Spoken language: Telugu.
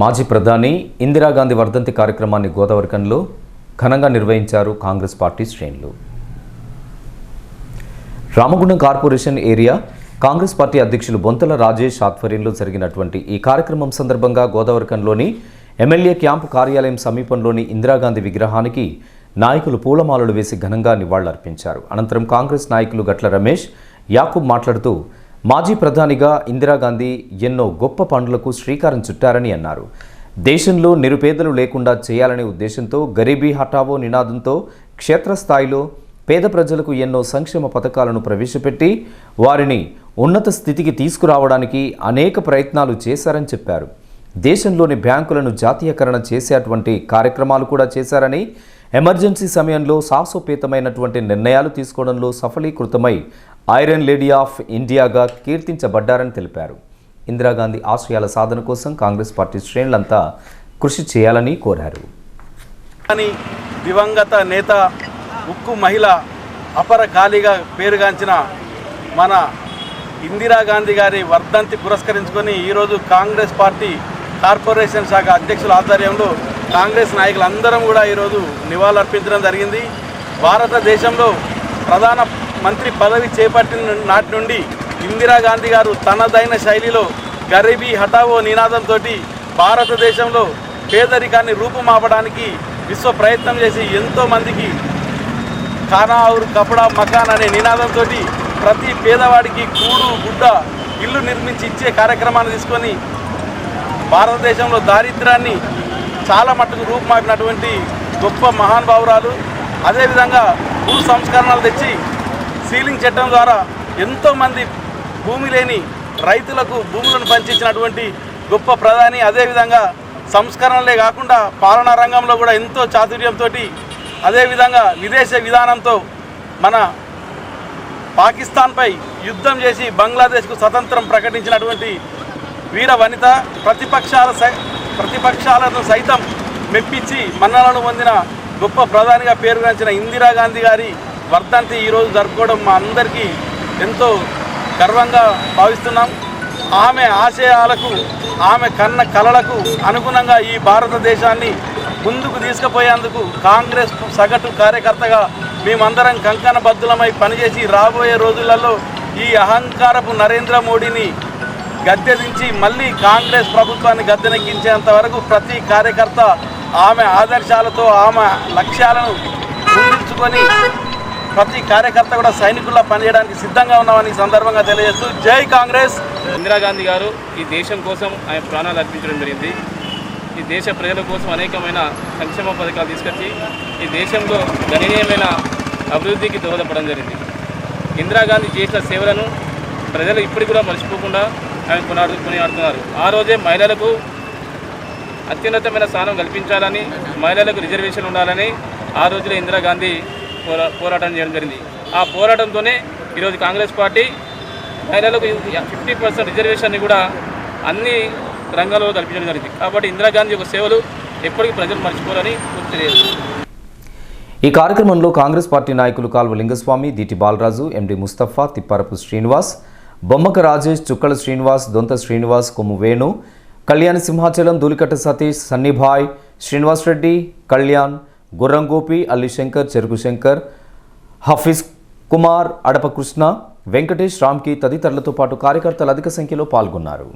మాజీ ప్రధాని ఇందిరాగాంధీ వర్ధంతి కార్యక్రమాన్ని గోదావరికంలో ఘనంగా నిర్వహించారు కాంగ్రెస్ పార్టీ శ్రేణులు. Ramagundam corporation area Congress party అధ్యక్షులు బొంతల రాజేష్ ఆధ్వర్యంలో జరిగినటువంటి ఈ కార్యక్రమం సందర్భంగా గోదావరికంలోని ఎమ్మెల్యే క్యాంపు కార్యాలయం సమీపంలోని ఇందిరాగాంధీ విగ్రహానికి నాయకులు పూలమాలలు వేసి ఘనంగా నివాళులర్పించారు. అనంతరం కాంగ్రెస్ నాయకులు గట్ల రమేష్ యాకూబ్ మాట్లాడుతూ మాజీ ప్రధానిగా ఇందిరాగాంధీ ఎన్నో గొప్ప పనులకు శ్రీకారం చుట్టారని అన్నారు. దేశంలో నిరుపేదలు లేకుండా చేయాలనే ఉద్దేశంతో గరీబీ హఠావో నినాదంతో క్షేత్రస్థాయిలో పేద ప్రజలకు ఎన్నో సంక్షేమ పథకాలను ప్రవేశపెట్టి వారిని ఉన్నత స్థితికి తీసుకురావడానికి అనేక ప్రయత్నాలు చేశారని చెప్పారు. దేశంలోని బ్యాంకులను జాతీయకరణ చేసేటువంటి కార్యక్రమాలు కూడా చేశారని ఎమర్జెన్సీ సమయంలో సాహసోపేతమైనటువంటి నిర్ణయాలు తీసుకోవడంలో సఫలీకృతమై ఐరన్ లేడీ ఆఫ్ ఇండియాగా కీర్తించబడ్డారని తెలిపారు. ఇందిరాగాంధీ ఆశయాల సాధన కోసం కాంగ్రెస్ పార్టీ శ్రేణులంతా కృషి చేయాలని కోరారు. కానీ దివంగత నేత ఉక్కు మహిళ అపర ఖాళీగా పేరుగాంచిన మన ఇందిరాగాంధీ గారి వర్ధంతి పురస్కరించుకొని ఈరోజు కాంగ్రెస్ పార్టీ కార్పొరేషన్ శాఖ అధ్యక్షుల ఆధ్వర్యంలో కాంగ్రెస్ నాయకులందరం కూడా ఈరోజు నివాళులర్పించడం జరిగింది. భారతదేశంలో ప్రధాన మంత్రి పదవి చేపట్టిన నాటి నుండి ఇందిరాగాంధీ గారు తనదైన శైలిలో గరీబీ హఠావో నినాదంతో భారతదేశంలో పేదరికాన్ని రూపుమాపడానికి విశ్వ ప్రయత్నం చేసి ఎంతోమందికి ఖానా ఔర్ కపడా మకాన్ అనే నినాదంతో ప్రతి పేదవాడికి కూడు గుడ్డ ఇల్లు నిర్మించి ఇచ్చే కార్యక్రమాన్ని తీసుకొని భారతదేశంలో దారిద్ర్యాన్ని చాలా మట్టుకు రూపుమాపినటువంటి గొప్ప మహానుభావురాలు. అదేవిధంగా భూ సంస్కరణలు తెచ్చి సీలింగ్ చట్టం ద్వారా ఎంతోమంది భూమి లేని రైతులకు భూములను పంచించినటువంటి గొప్ప ప్రధాని. అదేవిధంగా సంస్కరణలే కాకుండా పాలనా రంగంలో కూడా ఎంతో చాతుర్యంతో అదేవిధంగా విదేశ విధానంతో మన పాకిస్తాన్పై యుద్ధం చేసి బంగ్లాదేశ్కు స్వతంత్రం ప్రకటించినటువంటి వీర వనిత ప్రతిపక్షాల సై- ప్రతిపక్షాలను సైతం మెప్పించి మన్నలను పొందిన గొప్ప ప్రధానిగా పేరుగాంచిన ఇందిరాగాంధీ గారి వర్ధంతి ఈరోజు జరుపుకోవడం మా అందరికీ ఎంతో గర్వంగా భావిస్తున్నాం. ఆమె ఆశయాలకు ఆమె కన్న కలలకు అనుగుణంగా ఈ భారతదేశాన్ని ముందుకు తీసుకుపోయేందుకు కాంగ్రెస్ సగటు కార్యకర్తగా మేమందరం కంకణబద్ధులమై పనిచేసి రాబోయే రోజులలో ఈ అహంకారపు నరేంద్ర మోడీని గద్దె దించి మళ్ళీ కాంగ్రెస్ ప్రభుత్వాన్ని గద్దెనెక్కించేంత వరకు ప్రతి కార్యకర్త ఆమె ఆదర్శాలతో ఆమె లక్ష్యాలను ముందుకొని ప్రతి కార్యకర్త కూడా సైనికుల్లా పనిచేయడానికి సిద్ధంగా ఉన్నామని సందర్భంగా తెలియజేస్తూ జై కాంగ్రెస్. ఇందిరాగాంధీ గారు ఈ దేశం కోసం ఆయన ప్రాణాలు అర్పించడం జరిగింది. ఈ దేశ ప్రజల కోసం అనేకమైన సంక్షేమ పథకాలు తీసుకొచ్చి ఈ దేశంలో గణనీయమైన అభివృద్ధికి దోహదపడడం జరిగింది. ఇందిరాగాంధీ చేసిన సేవలను ప్రజలు ఇప్పటికి కూడా మర్చిపోకుండా ఆయన కొనాడు కొనియాడుతున్నారు. ఆ రోజే మహిళలకు అత్యున్నతమైన స్థానం కల్పించాలని మహిళలకు రిజర్వేషన్ ఉండాలని ఆ రోజులో ఇందిరాగాంధీ పోరా పోరాటం చేయడం జరిగింది. ఆ పోరాటంతోనే ఈరోజు కాంగ్రెస్ పార్టీ మహిళలకు ఫిఫ్టీ పర్సెంట్ రిజర్వేషన్ని కూడా అన్ని రంగాల్లో కల్పించడం జరిగింది. కాబట్టి ఇందిరాగాంధీ యొక్క సేవలు ఎప్పటికీ ప్రజలు మర్చిపోరని గుర్తు తెలియదు ఈ కార్యక్రమంలో కాంగ్రెస్ పార్టీ నాయకులు కాల్వ లింగస్వామి దీటి బాలరాజు ఎండి ముస్తఫా తిప్పారపు శ్రీనివాస్ బొమ్మక రాజేష్ చుక్కల శ్రీనివాస్ దొంత శ్రీనివాస్ కొమ్ము వేణు కళ్యాణ్ సింహాచలం దూలికట్ట సతీష్ సన్నిభాయ్ శ్రీనివాస్ రెడ్డి కళ్యాణ్ గుర్రం గోపి అల్లి శంకర్ చెరుకు శంకర్ హఫీజ్ కుమార్ అడప కృష్ణ వెంకటేష్ రామ్కి తదితరులతో పాటు కార్యకర్తలు అధిక సంఖ్యలో పాల్గొన్నారు.